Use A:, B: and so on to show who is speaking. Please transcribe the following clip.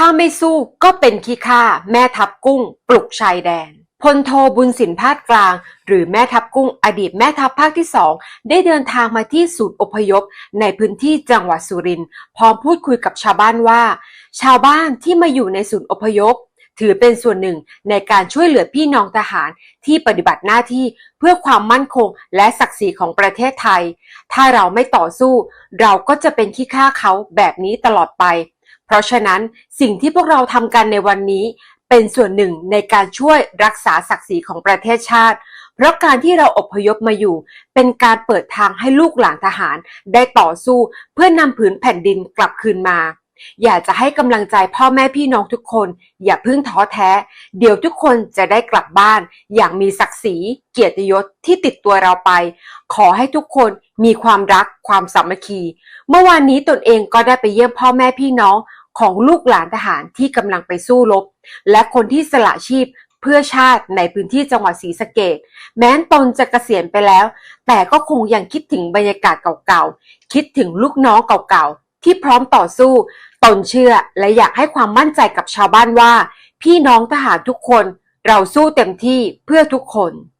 A: ถ้าไม่สู้ก็เป็นขี้ข้าแม่ทัพกุ้ง ปลุกชายแดนพลโทบุญสินพาดกลาง หรือแม่ทัพกุ้งอดีตแม่ทัพภาคที่สองได้เดินทางมาที่ศูนย์อพยพ ในพื้นที่จังหวัดสุรินทร์พร้อมพูดคุยกับชาวบ้านว่า ชาวบ้านที่มาอยู่ในศูนย์อพยพ ถือเป็นส่วนหนึ่งในการช่วยเหลือพี่น้องทหารที่ปฏิบัติหน้าที่เพื่อความมั่นคงและศักดิ์ศรีของประเทศไทย ถ้าเราไม่ต่อสู้ เราก็จะเป็นขี้ข้าเขาแบบนี้ตลอดไป เพราะฉะนั้นสิ่งที่พวกเราทำกันในวันนี้ เป็นส่วนหนึ่งในการช่วยรักษาศักดิ์ศรีของประเทศชาติ เพราะการที่เราอพยพมาอยู่ เป็นการเปิดทางให้ลูกหลานทหาร ได้ต่อสู้เพื่อนำผืนแผ่นดินกลับคืนมา อยากจะให้กำลังใจพ่อแม่พี่น้องทุกคน อย่าเพิ่งท้อแท้ เดี๋ยวทุกคนจะได้กลับบ้าน อย่างมีศักดิ์ศรีเกียรติยศที่ติดตัวเราไป ขอให้ทุกคนมีความรักความสามัคคี เมื่อวานนี้ตนเองก็ได้ไปเยี่ยมพ่อแม่พี่น้อง ของลูกหลานทหารที่กำลังไปสู้รบ และคนที่สละชีพเพื่อชาติในพื้นที่จังหวัดศรีสะเกดแม้นตนจะเกษียณไปแล้ว แต่ก็คงยังคิดถึงบรรยากาศเก่าๆ คิดถึงลูกน้องเก่าๆ ที่พร้อมต่อสู้ ตนเชื่อและอยากให้ความมั่นใจกับชาวบ้านว่า พี่น้องทหารทุกคนเราสู้เต็มที่เพื่อทุกคน